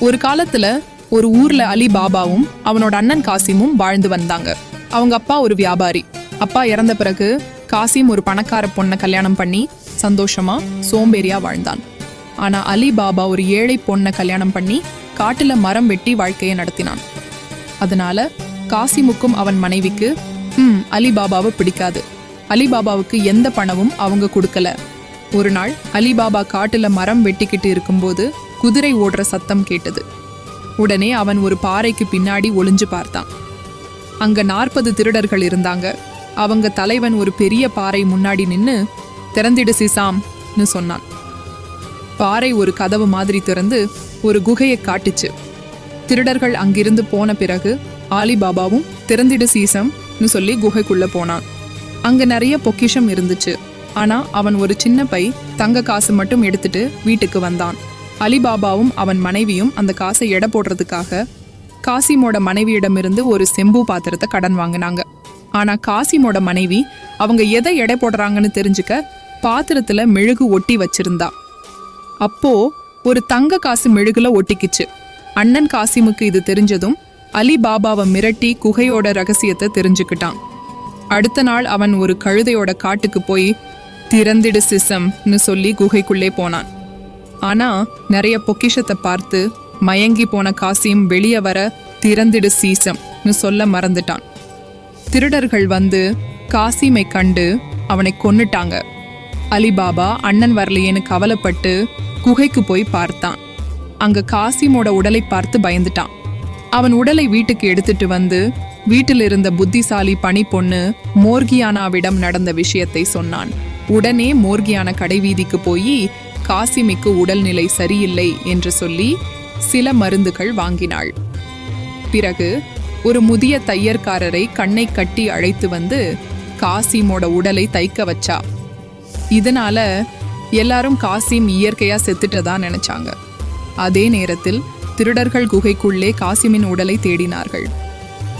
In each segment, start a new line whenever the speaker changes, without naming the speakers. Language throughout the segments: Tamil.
ஒரு காலத்துல ஒரு ஊர்ல அலி பாபாவும் அவனோட அண்ணன் காசிமும் வாழ்ந்து வந்தாங்க. அவங்க அப்பா ஒரு வியாபாரி. அப்பா இறந்த பிறகு காசிம் ஒரு பணக்கார பொண்ணை கல்யாணம் பண்ணி சந்தோஷமா சோம்பேறியா வாழ்ந்தான். ஆனா அலி பாபா ஒரு ஏழை பொண்ணை கல்யாணம் பண்ணி காட்டுல மரம் வெட்டி வாழ்க்கையை நடத்தினான். அதனால காசிமுக்கும் அவன் மனைவிக்கு ம் அலிபாபாவை பிடிக்காது. அலிபாபாவுக்கு எந்த பணமும் அவங்க கொடுக்கல. ஒரு நாள் அலிபாபா காட்டுல மரம் வெட்டிக்கிட்டு இருக்கும்போது குதிரை ஓடுற சத்தம் கேட்டது. உடனே அவன் ஒரு பாறைக்கு பின்னாடி ஒளிஞ்சு பார்த்தான். அங்க நாற்பது திருடர்கள் இருந்தாங்க. அவங்க தலைவன் ஒரு பெரிய பாறை முன்னாடி நின்னு திறந்திடு சிசாம்னு சொன்னான். பாறை ஒரு கதவு மாதிரி திறந்து ஒரு குகையை காட்டுச்சு. திருடர்கள் அங்கிருந்து போன பிறகு ஆலிபாபாவும் திறந்திடு சீசம்னு சொல்லி குகைக்குள்ள போனான். அங்க நிறைய பொக்கிஷம் இருந்துச்சு. ஆனா அவன் ஒரு சின்ன பை தங்க காசு மட்டும் எடுத்துட்டு வீட்டுக்கு வந்தான். அலிபாபாவும் அவன் மனைவியும் அந்த காசை எடை போடுறதுக்காக காசிமோட மனைவியிடமிருந்து ஒரு செம்பு பாத்திரத்தை கடன் வாங்கினாங்க. ஆனா காசிமோட மனைவி அவங்க எதை எடை போடுறாங்கன்னு தெரிஞ்சுக்க பாத்திரத்துல மெழுகு ஒட்டி வச்சிருந்தா. அப்போ ஒரு தங்க காசு மெழுகுல ஒட்டிக்கிச்சு. அண்ணன் காசிமுக்கு இது தெரிஞ்சதும் அலி பாபாவை மிரட்டி குகையோட ரகசியத்தை தெரிஞ்சுக்கிட்டான். அடுத்த நாள் அவன் ஒரு கழுதையோட காட்டுக்கு போய் திறந்திடு சிசம்னு சொல்லி குகைக்குள்ளே போனான். ஆனா நிறைய பொக்கிஷத்தை பார்த்து மயங்கி போன காசிம் வெளியே வர திறந்திடு சீசம்னு சொல்ல மறந்துட்டான். திருடர்கள் வந்து காசிமை கண்டு அவனை கொன்னுட்டாங்க. அலிபாபா அண்ணன் வரலையேன்னு கவலைப்பட்டு குகைக்கு போய் பார்த்தான். அங்க காசிமோட உடலை பார்த்து பயந்துட்டான். அவன் உடலை வீட்டுக்கு எடுத்துட்டு வந்து வீட்டில் இருந்த புத்திசாலி பணி பொண்ணு மோர்கியானாவிடம் நடந்த விஷயத்தை சொன்னான். உடனே மோர்கியான கடைவீதிக்கு போய் காசிமிக்கு உடல்நிலை சரியில்லை என்று சொல்லி சில மருந்துகள் வாங்கினாள். பிறகு ஒரு முதிய தையற்காரரை கண்ணை கட்டி அழைத்து வந்து காசிமோட உடலை தைக்க வச்சா. இதனால எல்லாரும் காசிம் இயற்கையா செத்துட்டதா நினைச்சாங்க. அதே நேரத்தில் திருடர்கள் குகைக்குள்ளே காசிமின் உடலை தேடினார்கள்.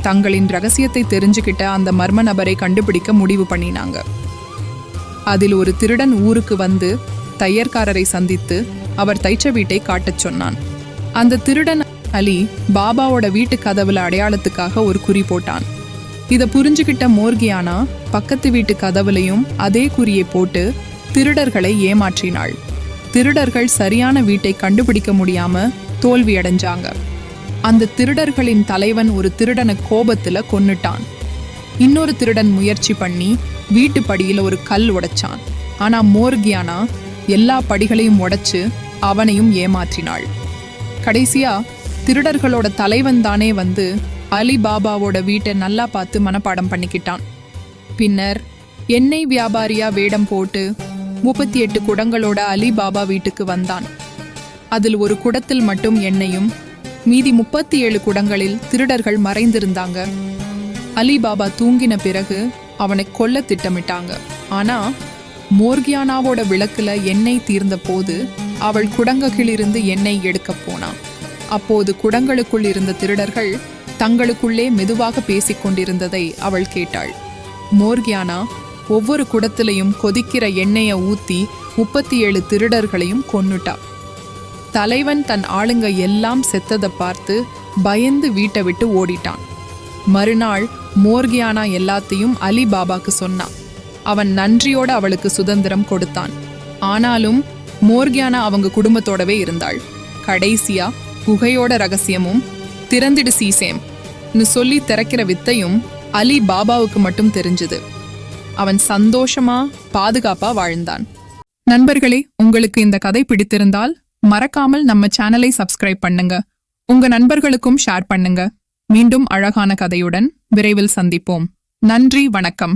தங்களின் ரகசியத்தை தெரிஞ்சுக்கிட்ட அந்த மர்ம நபரை கண்டுபிடிக்க முடிவு பண்ணினாங்க. அதில் ஒரு திருடன் ஊருக்கு வந்து தையற்காரரை சந்தித்து அவர் தைச்ச வீட்டை காட்டச் சொன்னான். அந்த திருடன் அலி பாபாவோட வீட்டு கதவுல அடையாளத்துக்காக ஒரு குறி போட்டான். இதை புரிஞ்சுக்கிட்ட மோர்கியானா பக்கத்து வீட்டு கதவுலையும் அதே குறியை போட்டு திருடர்களை ஏமாற்றினாள். திருடர்கள் சரியான வீட்டை கண்டுபிடிக்க முடியாம தோல்வியடைஞ்சாங்க. அந்த திருடர்களின் தலைவன் ஒரு திருடனை கோபத்துல கொன்னுட்டான். இன்னொரு திருடன் முயற்சி பண்ணி வீட்டு படியில் ஒரு கல் உடைச்சான். ஆனா மோர்கியானா எல்லா படிகளையும் உடைச்சு அவனையும் ஏமாற்றினாள். கடைசியா திருடர்களோட தலைவன் தானே வந்து அலி பாபாவோட வீட்டை நல்லா பார்த்து மனப்பாடம் பண்ணிக்கிட்டான். பின்னர் எண்ணெய் வியாபாரியா வேடம் போட்டு முப்பத்தி எட்டு குடங்களோட அலி பாபா வீட்டுக்கு வந்தான். அதில் ஒரு குடத்தில் மட்டும் எண்ணெயும் மீதி முப்பத்தி ஏழு குடங்களில் திருடர்கள் மறைந்திருந்தாங்க. அலி பாபா தூங்கின பிறகு அவனை கொல்ல திட்டமிட்டாங்க. ஆனா மோர்கியானாவோட விளக்குல எண்ணெய் தீர்ந்த போது அவள் குடங்குகளிலிருந்து எண்ணெய் எடுக்கப் போனான் அப்போது குடங்களுக்குள் இருந்த திருடர்கள் தங்களுக்குள்ளே மெதுவாக பேசிக் கொண்டிருந்ததை அவள் கேட்டாள். மோர்கியானா ஒவ்வொரு குடத்திலையும் கொதிக்கிற எண்ணெயை ஊத்தி முப்பத்தி ஏழு திருடர்களையும் கொன்னுட்டா. தலைவன் தன் ஆளுங்க எல்லாம் செத்ததை பார்த்து பயந்து வீட்டை விட்டு ஓடிட்டான். மறுநாள் மோர்கியானா எல்லாத்தையும் அலி பாபாக்கு சொன்னான். அவன் நன்றியோட அவளுக்கு சுதந்திரம் கொடுத்தான். ஆனாலும் மோர்கியானா அவங்க குடும்பத்தோடவே இருந்தாள். கடைசியா குகையோட ரகசியமும் திறந்திடு சீசேம்னு சொல்லி திறக்கிற வித்தையும் அலி பாபாவுக்கு மட்டும் தெரிஞ்சது. அவன் சந்தோஷமா பாதுகாப்பா வாழ்ந்தான். நண்பர்களே உங்களுக்கு இந்த கதை பிடித்திருந்தால் மறக்காமல் நம்ம சேனலை சப்ஸ்கிரைப் பண்ணுங்க. உங்க நண்பர்களுக்கும் ஷேர் பண்ணுங்க. மீண்டும் அழகான கதையுடன் விரைவில் சந்திப்போம். நன்றி வணக்கம்.